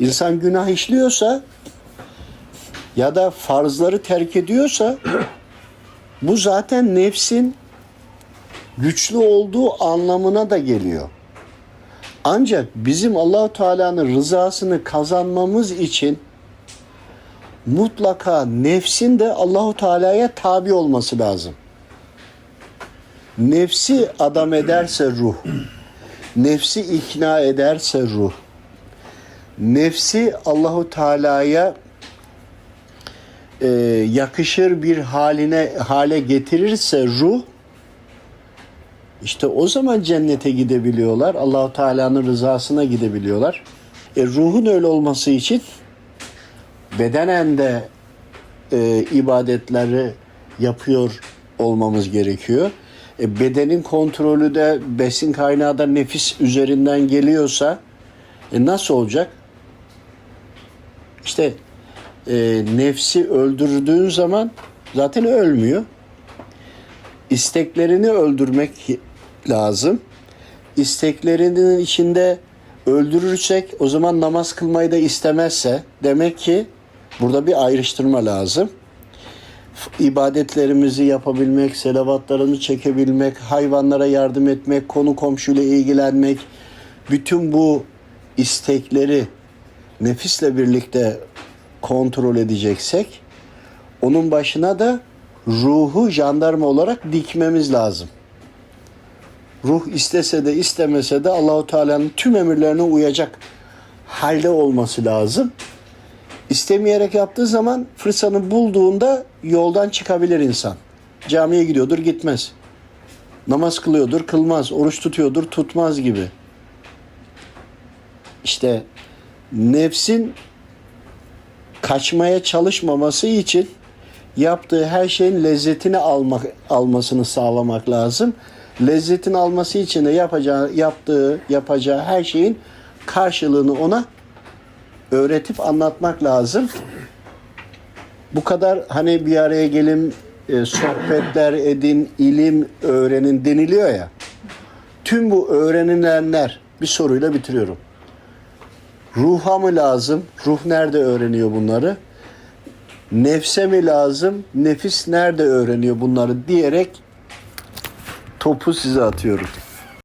İnsan günah işliyorsa ya da farzları terk ediyorsa bu zaten nefsin güçlü olduğu anlamına da geliyor. Ancak bizim Allahu Teala'nın rızasını kazanmamız için mutlaka nefsin de Allahu Teala'ya tabi olması lazım. Nefsi adam ederse ruh, nefsi ikna ederse ruh, nefsi Allahu Teala'ya e, yakışır bir haline hale getirirse ruh işte o zaman cennete gidebiliyorlar. Allahu Teala'nın rızasına gidebiliyorlar. E, ruhun öyle olması için bedenen de e, ibadetleri yapıyor olmamız gerekiyor. E, bedenin kontrolü de besin kaynağı da nefis üzerinden geliyorsa e, nasıl olacak? İşte e, nefsi öldürdüğün zaman zaten ölmüyor. İsteklerini öldürmek lazım. İsteklerinin içinde öldürürsek o zaman namaz kılmayı da istemezse demek ki burada bir ayrıştırma lazım. İbadetlerimizi yapabilmek, selavatlarını çekebilmek, hayvanlara yardım etmek, konu komşuyla ilgilenmek, bütün bu istekleri nefisle birlikte kontrol edeceksek onun başına da ruhu jandarma olarak dikmemiz lazım. Ruh istese de istemese de Allahu Teala'nın tüm emirlerine uyacak halde olması lazım. İstemeyerek yaptığı zaman fırsatını bulduğunda yoldan çıkabilir insan. Camiye gidiyordur gitmez. Namaz kılıyordur kılmaz. Oruç tutuyordur tutmaz gibi. İşte nefsin kaçmaya çalışmaması için yaptığı her şeyin lezzetini almak almasını sağlamak lazım. Lezzetini alması için de yapacağı yaptığı yapacağı her şeyin karşılığını ona öğretip anlatmak lazım. Bu kadar hani bir araya gelin e, sohbetler edin, ilim öğrenin deniliyor ya. Tüm bu öğrenilenler bir soruyla bitiriyorum. Ruha mı lazım? Ruh nerede öğreniyor bunları? Nefse mi lazım? Nefis nerede öğreniyor bunları diyerek topu size atıyorum.